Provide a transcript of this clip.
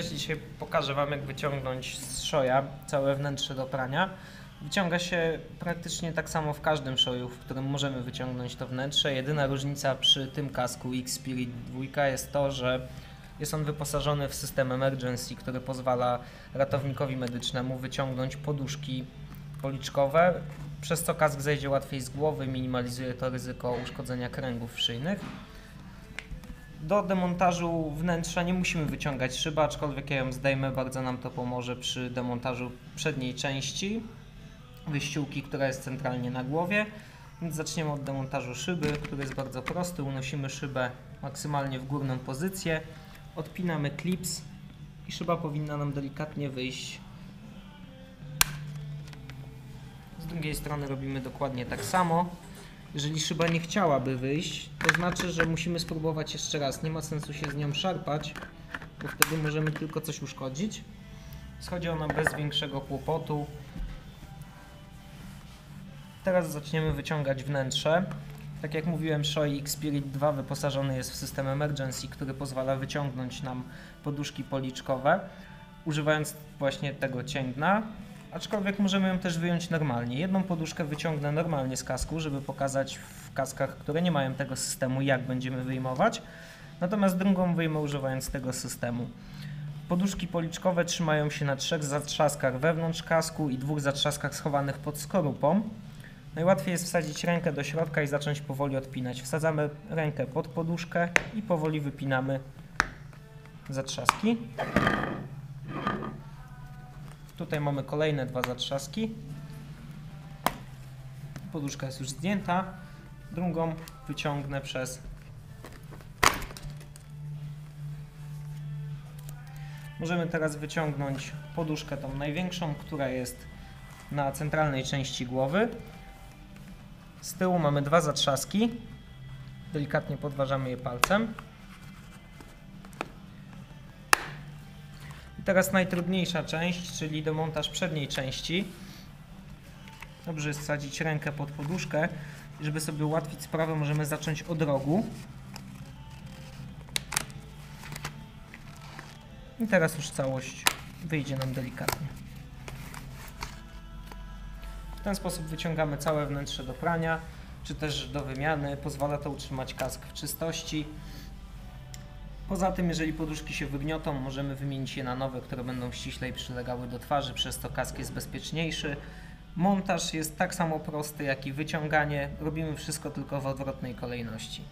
Dzisiaj pokażę Wam jak wyciągnąć z szoja całe wnętrze do prania. Wyciąga się praktycznie tak samo w każdym szoju, w którym możemy wyciągnąć to wnętrze. Jedyna różnica przy tym kasku X-Spirit 2 jest to, że jest on wyposażony w system emergency, który pozwala ratownikowi medycznemu wyciągnąć poduszki policzkowe, przez co kask zejdzie łatwiej z głowy, minimalizuje to ryzyko uszkodzenia kręgów szyjnych. Do demontażu wnętrza nie musimy wyciągać szyby, aczkolwiek ja ją zdejmę, bardzo nam to pomoże przy demontażu przedniej części wyściółki, która jest centralnie na głowie. Więc zaczniemy od demontażu szyby, który jest bardzo prosty. Unosimy szybę maksymalnie w górną pozycję, odpinamy klips i szyba powinna nam delikatnie wyjść. Z drugiej strony robimy dokładnie tak samo. Jeżeli szyba nie chciałaby wyjść, to znaczy, że musimy spróbować jeszcze raz. Nie ma sensu się z nią szarpać, bo wtedy możemy tylko coś uszkodzić. Schodzi ona bez większego kłopotu. Teraz zaczniemy wyciągać wnętrze. Tak jak mówiłem, Shoei X-Spirit 2 wyposażony jest w system emergency, który pozwala wyciągnąć nam poduszki policzkowe, używając właśnie tego cięgna. Aczkolwiek możemy ją też wyjąć normalnie. Jedną poduszkę wyciągnę normalnie z kasku, żeby pokazać w kaskach, które nie mają tego systemu, jak będziemy wyjmować. Natomiast drugą wyjmę używając tego systemu. Poduszki policzkowe trzymają się na trzech zatrzaskach wewnątrz kasku i dwóch zatrzaskach schowanych pod skorupą. Najłatwiej jest wsadzić rękę do środka i zacząć powoli odpinać. Wsadzamy rękę pod poduszkę i powoli wypinamy zatrzaski. Tutaj mamy kolejne dwa zatrzaski. Poduszka jest już zdjęta. Drugą wyciągnę przez Możemy teraz wyciągnąć poduszkę tą największą, która jest na centralnej części głowy. Z tyłu mamy dwa zatrzaski. Delikatnie podważamy je palcem. I teraz najtrudniejsza część, czyli demontaż przedniej części. Dobrze jest wsadzić rękę pod poduszkę. Żeby sobie ułatwić sprawę, możemy zacząć od rogu. I teraz już całość wyjdzie nam delikatnie. W ten sposób wyciągamy całe wnętrze do prania, czy też do wymiany. Pozwala to utrzymać kask w czystości. Poza tym, jeżeli poduszki się wygniotą, możemy wymienić je na nowe, które będą ściślej przylegały do twarzy, przez to kask jest bezpieczniejszy. Montaż jest tak samo prosty jak i wyciąganie. Robimy wszystko tylko w odwrotnej kolejności.